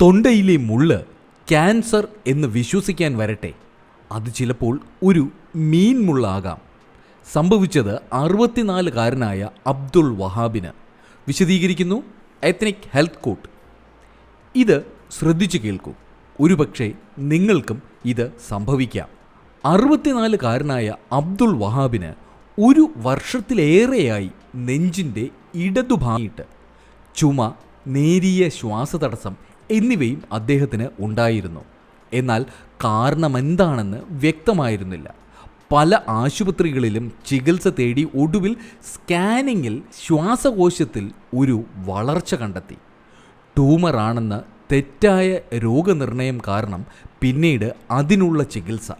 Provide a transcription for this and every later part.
തൊണ്ടയിലെ മുള്ള് ക്യാൻസർ എന്ന് വിശ്വസിക്കാൻ വരട്ടെ. അത് ചിലപ്പോൾ ഒരു മീൻ മുള്ളാകാം. സംഭവിച്ചത് അറുപത്തിനാലുകാരനായ അബ്ദുൾ വഹാബിന്. വിശദീകരിക്കുന്നു എത്നിക് ഹെൽത്ത് കോട്ട്. ഇത് ശ്രദ്ധിച്ചു കേൾക്കൂ. ഒരുപക്ഷെ നിങ്ങൾക്കും ഇത് സംഭവിക്കാം. അറുപത്തിനാലുകാരനായ അബ്ദുൾ വഹാബിന് ഒരു വർഷത്തിലേറെയായി നെഞ്ചിന്റെ ഇടതുഭാഗിയിട്ട് ചുമ നേരിയ ശ്വാസതടസ്സം എന്നിവയും അദ്ദേഹത്തിന് ഉണ്ടായിരുന്നു. എന്നാൽ കാരണമെന്താണെന്ന് വ്യക്തമായിരുന്നില്ല. പല ആശുപത്രികളിലും ചികിത്സ തേടി ഒടുവിൽ സ്കാനിങ്ങിൽ ശ്വാസകോശത്തിൽ ഒരു വളർച്ച കണ്ടെത്തി. ട്യൂമറാണെന്ന് തെറ്റായ രോഗനിർണയം കാരണം പിന്നീട് അതിനുള്ള ചികിത്സ.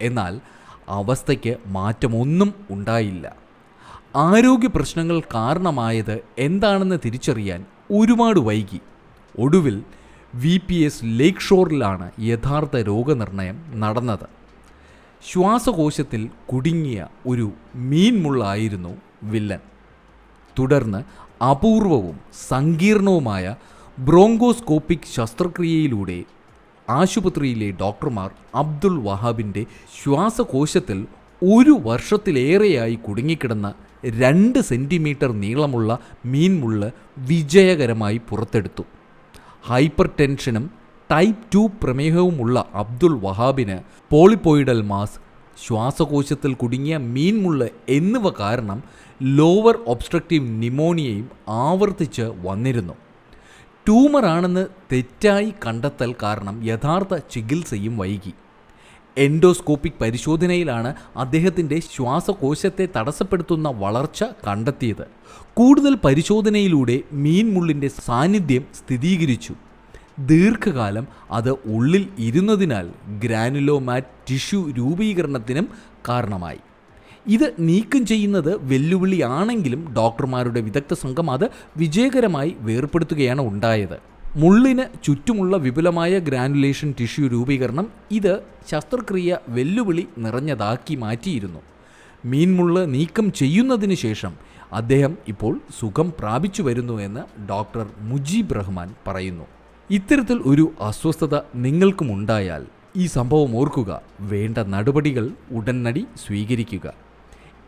എന്നാൽ അവസ്ഥയ്ക്ക് മാറ്റമൊന്നും ഉണ്ടായില്ല. ആരോഗ്യ പ്രശ്നങ്ങൾ കാരണമായത് എന്താണെന്ന് തിരിച്ചറിയാൻ ഒരുപാട് വൈകി. ഒടുവിൽ വി പി എസ് ലേക്ക് ഷോറിലാണ് യഥാർത്ഥ രോഗനിർണയം നടന്നത്. ശ്വാസകോശത്തിൽ കുടുങ്ങിയ ഒരു മീൻമുള്ളായിരുന്നു വില്ലൻ. തുടർന്ന് അപൂർവവും സങ്കീർണവുമായ ബ്രോങ്കോസ്കോപ്പിക് ശസ്ത്രക്രിയയിലൂടെ ആശുപത്രിയിലെ ഡോക്ടർമാർ അബ്ദുൾ വഹാബിന്റെ ശ്വാസകോശത്തിൽ ഒരു വർഷത്തിലേറെയായി കുടുങ്ങിക്കിടന്ന രണ്ട് സെന്റിമീറ്റർ നീളമുള്ള മീൻമുള്ള് വിജയകരമായി പുറത്തെടുത്തു. ഹൈപ്പർ ടെൻഷനും ടൈപ്പ് ടു പ്രമേഹവുമുള്ള അബ്ദുൾ വഹാബിന് പോളിപ്പോയിഡൽ മാസ് ശ്വാസകോശത്തിൽ കുടുങ്ങിയ മീൻമുള്ള് എന്നിവ കാരണം ലോവർ ഒബ്സ്ട്രക്റ്റീവ് നിമോണിയയും ആവർത്തിച്ച് വന്നിരുന്നു. ട്യൂമറാണെന്ന് തെറ്റായി കണ്ടെത്തൽ കാരണം യഥാർത്ഥ ചികിത്സയും വൈകി. എൻഡോസ്കോപ്പിക് പരിശോധനയിലാണ് അദ്ദേഹത്തിന്റെ ശ്വാസകോശത്തെ തടസ്സപ്പെടുത്തുന്ന വളർച്ച കണ്ടെത്തിയത്. കൂടുതൽ പരിശോധനയിലൂടെ മീൻമുള്ളിന്റെ സാന്നിധ്യം സ്ഥിരീകരിച്ചു. ദീർഘകാലം അത് ഉള്ളിൽ ഇരുന്നതിനാൽ ഗ്രാനുലോമാറ്റ് ടിഷ്യു രൂപീകരണത്തിനും കാരണമായി. ഇത് നീക്കം ചെയ്യുന്നത് വെല്ലുവിളിയാണെങ്കിലും ഡോക്ടർമാരുടെ വിദഗ്ധ സംഘം അത് വിജയകരമായി വേർപ്പെടുത്തുകയാണ് ഉണ്ടായത്. മുള്ളിന് ചുറ്റുമുള്ള വിപുലമായ ഗ്രാനുലേഷൻ ടിഷ്യൂ രൂപീകരണം ഇത് ശസ്ത്രക്രിയ വെല്ലുവിളി നിറഞ്ഞതാക്കി മാറ്റിയിരുന്നു. മീൻമുള്ള് നീക്കം ചെയ്യുന്നതിന് ശേഷം അദ്ദേഹം ഇപ്പോൾ സുഖം പ്രാപിച്ചു വരുന്നു എന്ന് ഡോക്ടർ മുജീബ് റഹ്മാൻ പറയുന്നു. ഇത്തരത്തിൽ ഒരു അസ്വസ്ഥത നിങ്ങൾക്കുമുണ്ടായാൽ ഈ സംഭവം ഓർക്കുക. വേണ്ട നടപടികൾ ഉടനടി സ്വീകരിക്കുക.